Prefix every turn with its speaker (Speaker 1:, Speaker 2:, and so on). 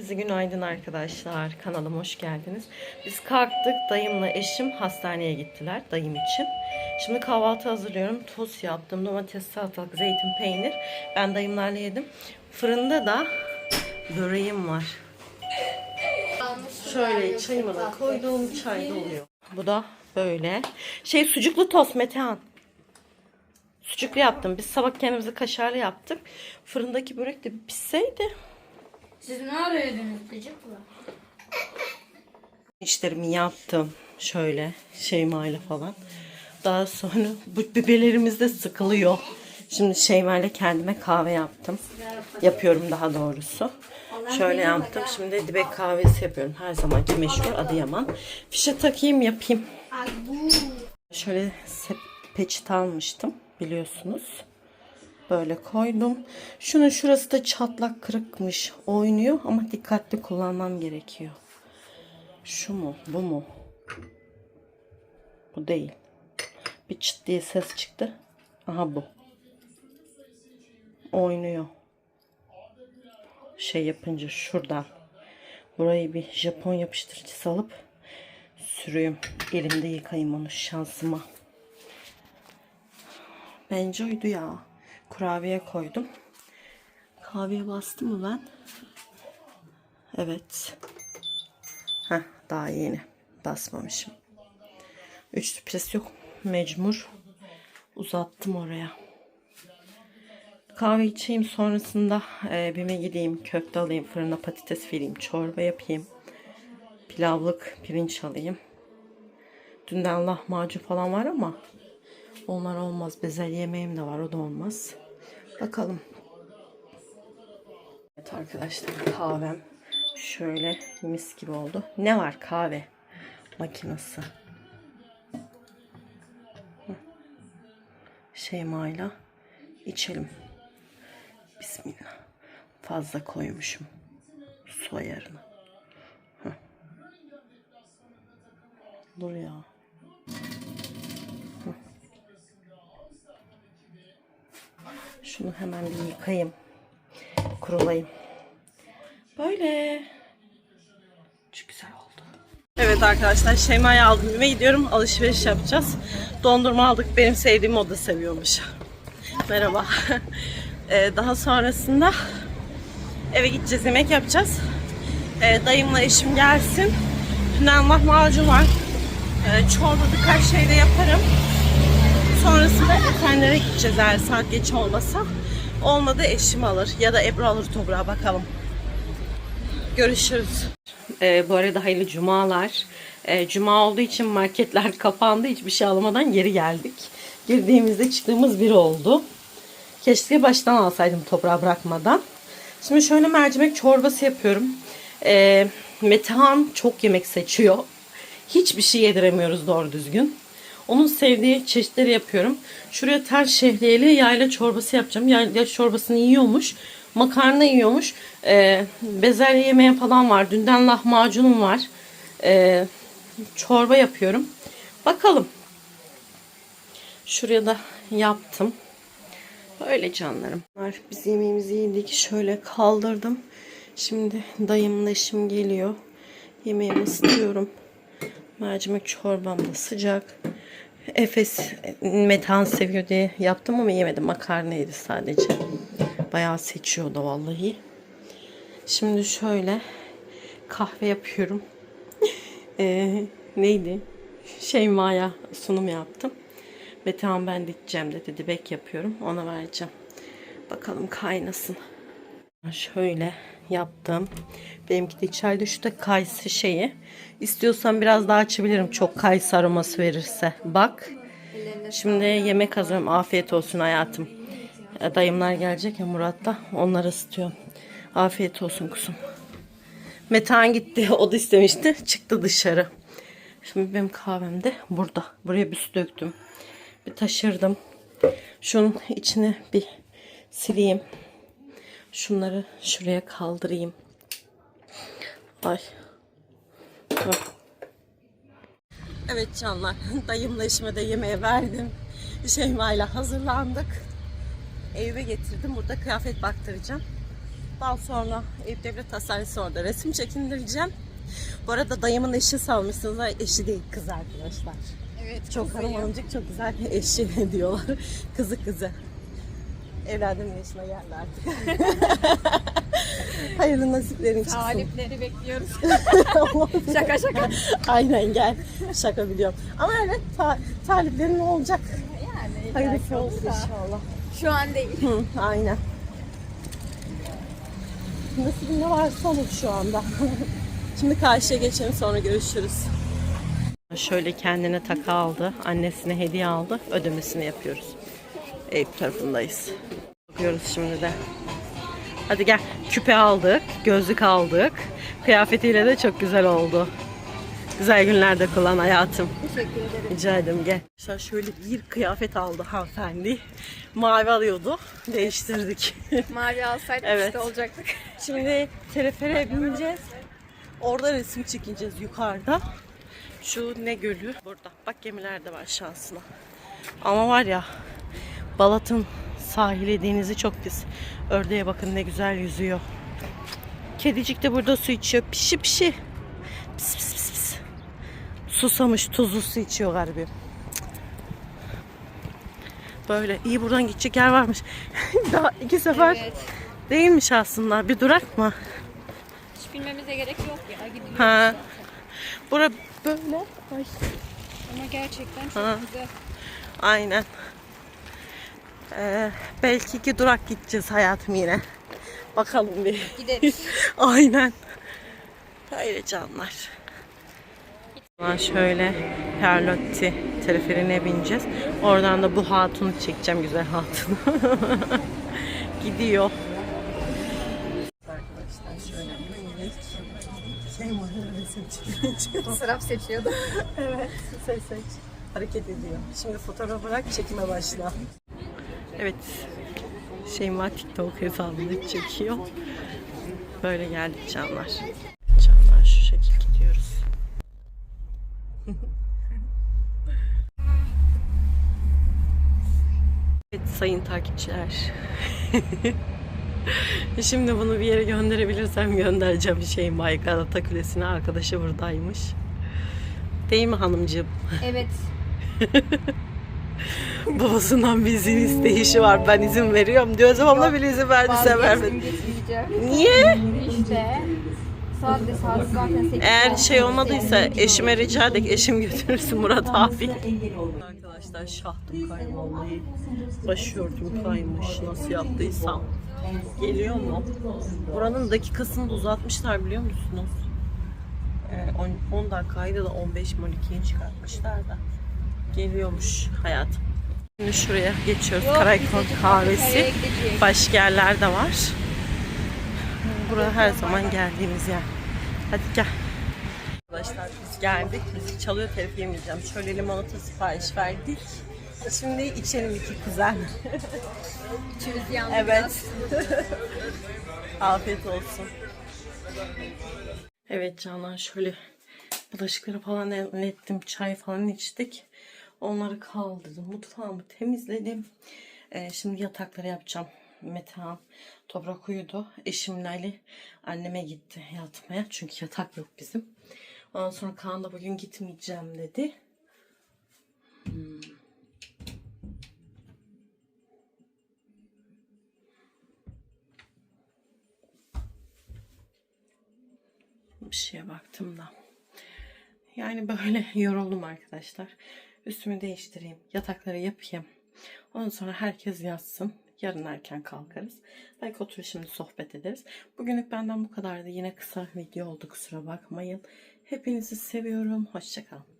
Speaker 1: Herkese günaydın arkadaşlar. Kanalıma hoş geldiniz. Biz kalktık. Dayımla eşim hastaneye gittiler. Dayım için. Şimdi kahvaltı hazırlıyorum. Tost yaptım. Domates, salatalık, zeytin, peynir. Ben dayımlarla yedim. Fırında da böreğim var. Şöyle çayımı da koydum. Çay doluyor. Bu da böyle. Şey sucuklu tost Metehan. Sucuklu yaptım. Biz sabah kendimize kaşarlı yaptık. Fırındaki börek de pişseydi.
Speaker 2: Siz ne arıyordunuz gıcıkla?
Speaker 1: İşlerimi yaptım. Şöyle Şeyma ile falan. Daha sonra bu biberlerimiz de sıkılıyor. Şimdi Şeyma ile kendime kahve yaptım. Yapıyorum daha doğrusu. Şöyle yaptım. Şimdi dibek kahvesi yapıyorum. Her zamanki meşhur Adıyaman. Fişe takayım yapayım. Şöyle peçete almıştım biliyorsunuz. Böyle koydum. Şunun şurası da çatlak kırıkmış. Oynuyor ama dikkatli kullanmam gerekiyor. Şu mu? Bu mu? Bu değil. Bir çıt diye ses çıktı. Aha bu. Oynuyor. Şey yapınca şuradan. Burayı bir Japon yapıştırıcısı alıp sürüyorum. Elimde yıkayayım onu şansıma. Bence uydu ya. Kurabiye koydum. Kahveye bastım mı ben? Evet. Heh, daha yeni. Basmamışım. Üçlü pres yok. Mecbur. Uzattım oraya. Kahve içeyim sonrasında e, BİM'e gideyim. Köfte alayım. Fırına patates vereyim. Çorba yapayım. Pilavlık pirinç alayım. Dünden lahmacun falan var ama onlar olmaz. Bezelye yemeğim de var. O da olmaz. Bakalım. Evet arkadaşlar kahvem şöyle mis gibi oldu. Ne var kahve makinesi. Şeyma'yla içelim. Bismillah. Fazla koymuşum. Su ayarını. Dur ya. Şunu hemen bir yıkayayım. Kurulayım. Böyle. Çok güzel oldu. Evet arkadaşlar Şeyma'yı aldım ve gidiyorum alışveriş yapacağız. Dondurma aldık. Benim sevdiğim o da seviyormuş. Merhaba. Ee, daha sonrasında eve gideceğiz yemek yapacağız. Ee, dayımla eşim gelsin. Dünden lahmacun var. Ee, çorba birkaç şey de yaparım. Sonrasında efendilere gideceğiz eğer saat geç olmasa. Olmadı eşim alır ya da Ebru alır toprağa bakalım. Görüşürüz. Ee, bu arada hayırlı cumalar. Ee, cuma olduğu için marketler kapandı. Hiçbir şey alamadan geri geldik. Girdiğimizde çıktığımız bir oldu. Keşke baştan alsaydım toprağa bırakmadan. Şimdi şöyle mercimek çorbası yapıyorum. Ee, Metehan çok yemek seçiyor. Hiçbir şey yediremiyoruz doğru düzgün. Onun sevdiği çeşitleri yapıyorum. Şuraya tel şehriyeli yayla çorbası yapacağım. Yayla çorbasını yiyormuş. Makarna yiyormuş. Ee, bezelye yemeği falan var. Dünden lahmacunum var. Ee, çorba yapıyorum. Bakalım. Şuraya da yaptım. Böyle canlarım. Biz yemeğimizi yedik. Şöyle kaldırdım. Şimdi dayımla eşim geliyor. Yemeğimi ısıtıyorum. Mercimek çorbam da sıcak. Efes metan seviyor diye yaptım ama yemedim. Makarna yedi sadece. Bayağı seçiyor da vallahi. Şimdi şöyle kahve yapıyorum. Ee, neydi? Şeyma'ya sunum yaptım. Metehan ben de içeceğim dedi. Dibek yapıyorum. Ona vereceğim. Bakalım kaynasın. Şöyle yaptım. Benimki de içeride şu da kayısı şeyi. İstiyorsan biraz daha açabilirim. Çok kayısı aroması verirse. Bak. Şimdi yemek hazırım. Afiyet olsun hayatım. Dayımlar gelecek ya Murat da. Onları ısıtıyorum. Afiyet olsun kuzum. Metehan gitti. O da istemişti. Çıktı dışarı. Şimdi benim kahvem de burada. Buraya bir su döktüm. Bir taşırdım. Şunun içine bir sileyim. Şunları şuraya kaldırayım. Ay. Dur. Evet canlar. Dayımla eşime de yemeğe verdim. Şeyma ile hazırlandık. Evime getirdim. Burada kıyafet baktıracağım. Daha sonra Eyüp Devlet Hastanesi orada resim çekindireceğim. Bu arada dayımın eşi salmışsınız. Ay, Eşi değil kız arkadaşlar.
Speaker 3: Evet.
Speaker 1: Çok hanım çok güzel eşi diyorlar. Kızı kızı. Evladım yaşına geldi artık. Hayırlı nasiplerin çıksın.
Speaker 3: Talipleri bekliyoruz. şaka şaka.
Speaker 1: Aynen gel. Şaka biliyorum. Ama evet ta- taliplerin olacak.
Speaker 3: Yani
Speaker 1: Hayırlısı olsun inşallah.
Speaker 3: Şu an değil.
Speaker 1: Hı, aynen. Nasıl ne varsa olur şu anda. Şimdi karşıya geçelim sonra görüşürüz. Şöyle kendine taka aldı. Annesine hediye aldı. Ödemesini yapıyoruz. Eyüp tarafındayız. Bakıyoruz şimdi de. Hadi gel. Küpe aldık. Gözlük aldık. Kıyafetiyle de çok güzel oldu. Güzel günlerde kullan hayatım.
Speaker 3: Teşekkür ederim.
Speaker 1: Rica ederim gel. Mesela şöyle bir kıyafet aldı hanımefendi. Mavi alıyordu. Değiştirdik.
Speaker 3: Mavi alsaydık
Speaker 1: Evet.
Speaker 3: işte olacaktık.
Speaker 1: Şimdi telefere bineceğiz. Orada resim çekeceğiz yukarıda. Şu ne gölü? Burada. Bak gemiler de var şansına. Ama var ya Balat'ın sahili denizi çok pis. Ördeğe bakın ne güzel yüzüyor. Kedicik de burada su içiyor. Pişi pişi. Pis pis pis pis. Susamış tuzlu su içiyor garibim. Böyle iyi buradan gidecek yer varmış. Daha iki sefer
Speaker 3: Evet.
Speaker 1: değilmiş aslında. Bir durak mı?
Speaker 3: Hiç bilmemize gerek yok ya. Gidiliyor.
Speaker 1: Ha. Bura böyle. Ay.
Speaker 3: Ama gerçekten çok
Speaker 1: Ha.
Speaker 3: güzel.
Speaker 1: Aynen. Ee, belki iki durak gideceğiz hayatım yine. Bakalım bir.
Speaker 3: Gideriz.
Speaker 1: Aynen. Öyle canlar. Şöyle Perlotti teleferine bineceğiz. Oradan da bu hatunu çekeceğim güzel hatunu. Gidiyor. Arkadaşlar şöyle şey.
Speaker 3: Fotoğraf seçiyordum.
Speaker 1: Evet, seç seç. Hareket ediyor. Şimdi fotoğraf bırak, çekime başla. Evet, Şeyma TikTok hesabını çekiyor. Böyle geldik canlar. Canlar şu şekil gidiyoruz. evet sayın takipçiler. Şimdi bunu bir yere gönderebilirsem göndereceğim Şeyma Galata Kulesi'ne. Arkadaşı buradaymış. Değil mi hanımcığım?
Speaker 3: Evet.
Speaker 1: Babasından bir izin isteyişi var. Ben izin veriyorum diyor. Zaman bile izin verdi sen vermedin. Niye?
Speaker 3: İşte. Saat zaten 8.
Speaker 1: Eğer şey olmadıysa eşime rica edek eşim götürürsün Murat abi. Arkadaşlar şahtım kayma vallahi. Başörtüm kaymış nasıl yaptıysam. Geliyor mu? Buranın dakikasını da uzatmışlar biliyor musunuz? Ee, 10, 10 dakikaydı da 15 12'ye çıkartmışlar da. Geliyormuş hayatım. Şimdi şuraya geçiyoruz. Karaykon kahvesi. Başka yerler de var. Burası her zaman geldiğimiz yer. Hadi gel. Arkadaşlar biz geldik. Müzik çalıyor telif yemeyeceğim. Şöyle limonata sipariş verdik. Şimdi içelim iki güzel.
Speaker 3: İçimiz yandı
Speaker 1: Evet. Afiyet olsun. Evet Canan şöyle bulaşıkları falan ettim. Çay falan içtik. Onları kaldırdım. Mutfağımı temizledim. Ee, şimdi yatakları yapacağım. Metehan toprak uyudu. Eşimle Ali anneme gitti yatmaya. Çünkü yatak yok bizim. Ondan sonra Kaan da bugün gitmeyeceğim dedi. bir şeye baktım da. Yani böyle yoruldum arkadaşlar. Üstümü değiştireyim. Yatakları yapayım. Ondan sonra herkes yatsın. Yarın erken kalkarız. Belki oturup şimdi sohbet ederiz. Bugünlük benden bu kadardı. Yine kısa video oldu kusura bakmayın. Hepinizi seviyorum. Hoşçakalın.